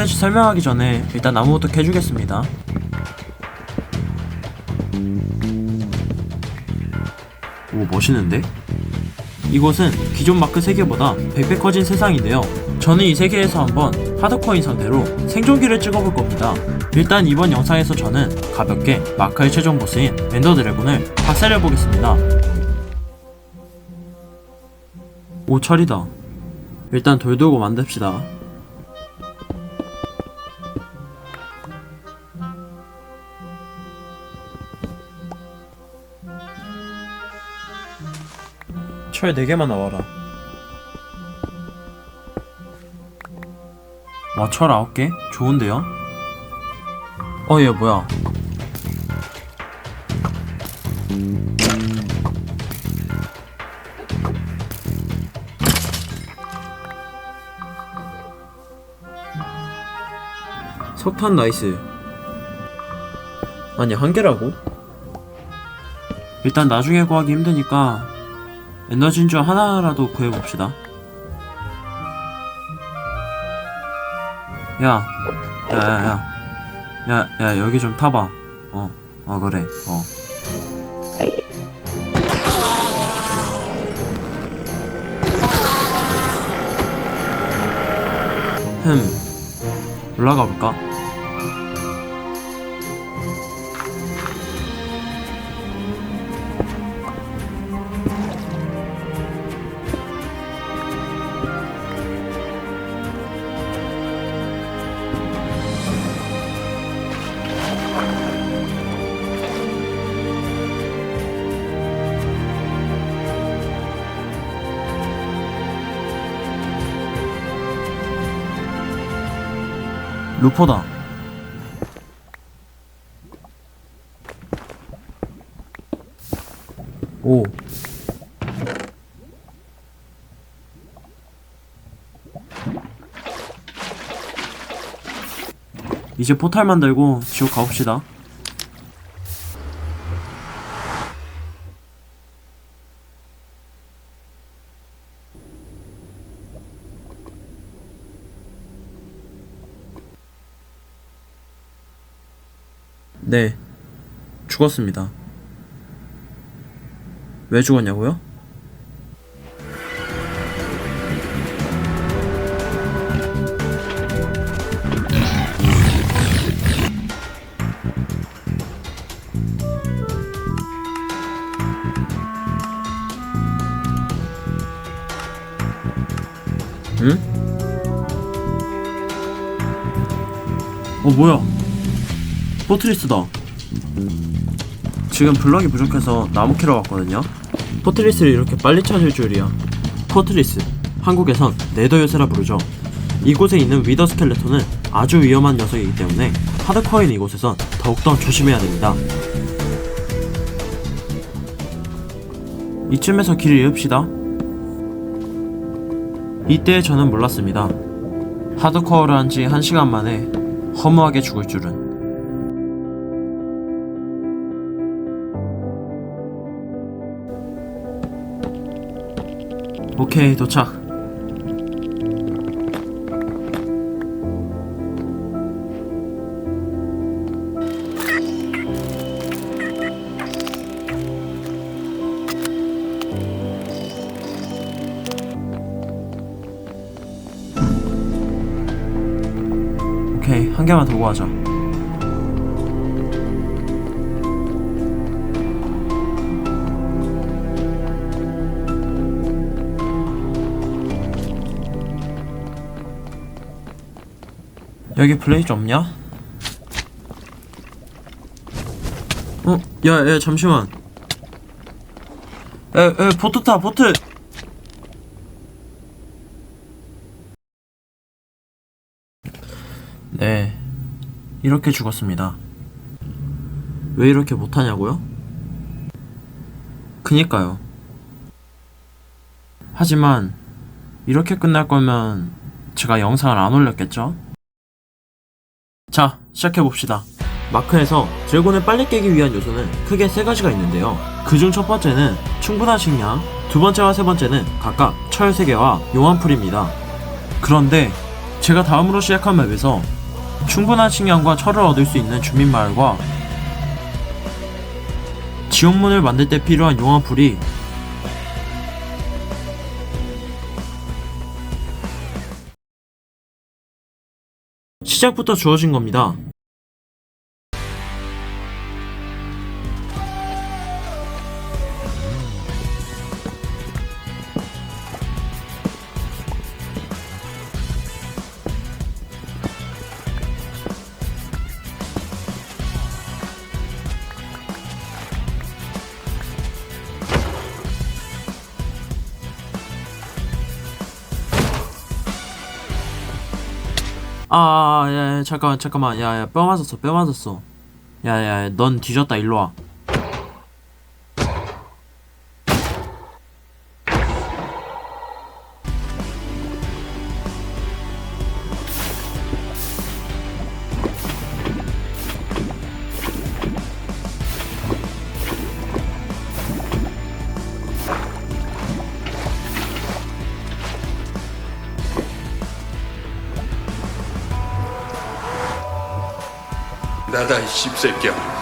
콘텐츠 설명하기 전에 일단 나무부터 캐주겠습니다. 오 멋있는데? 이곳은 기존 마크 세계보다 100배 커진 세상인데요. 저는 이 세계에서 한번 하드코어인 상태로 생존기를 찍어볼 겁니다. 일단 이번 영상에서 저는 가볍게 마크의 최종 보스인 엔더 드래곤을 박살내 보겠습니다. 오 철이다. 일단 돌 두고 만듭시다 철 4개만 나와라 와철 9개? 좋은데요? 어 얘 뭐야 석탄 나이스 아니 한 개라고? 일단 나중에 구하기 힘드니까 엔더 진주 하나라도 구해봅시다 야, 야, 야, 야, 야, 야, 여기 좀 타봐. 어, 어, 그래, 어. 흠, 올라가 볼까? 루포다. 오. 이제 포탈 만들고 지옥 가봅시다. 네, 죽었습니다. 왜 죽었냐고요? 응? 어 뭐야? 포트리스다. 지금 블럭이 부족해서 나무 캐러 왔거든요. 포트리스를 이렇게 빨리 찾을 줄이야. 포트리스, 한국에선 네더 요새라 부르죠. 이곳에 있는 위더 스켈레톤은 아주 위험한 녀석이기 때문에 하드코어인 이곳에선 더욱더 조심해야 됩니다. 이쯤에서 길을 잃읍시다. 이때 저는 몰랐습니다. 하드코어를 한 지 1시간 만에 허무하게 죽을 줄은. 오케이 도착. 오케이 한 개만 더 구하자 여기 블레이즈 없냐? 어? 야, 야, 잠시만. 에, 에, 보트 타, 보트! 네, 이렇게 죽었습니다. 왜 이렇게 못하냐고요? 그니까요. 하지만, 이렇게 끝날 거면, 제가 영상을 안 올렸겠죠? 자, 시작해봅시다. 마크에서 드래곤을 빨리 깨기 위한 요소는 크게 세 가지가 있는데요. 그중 첫 번째는 충분한 식량, 두 번째와 세 번째는 각각 철 3개와 용암풀입니다. 그런데 제가 다음으로 시작한 맵에서 충분한 식량과 철을 얻을 수 있는 주민마을과 지옥문을 만들 때 필요한 용암풀이 시작부터 주어진 겁니다. 아, 야, 야, 잠깐만, 잠깐만, 야, 야, 뼈 맞았어, 뼈 맞았어. 야, 야, 야, 넌 뒤졌다, 일로 와. 나다 이 씹새끼야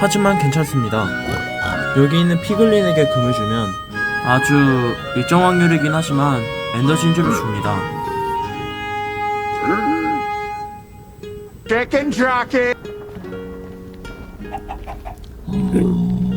하지만 괜찮습니다. 여기 있는 피글린에게 금을 주면 아주 일정 확률이긴 하지만 엔더 진주를 줍니다.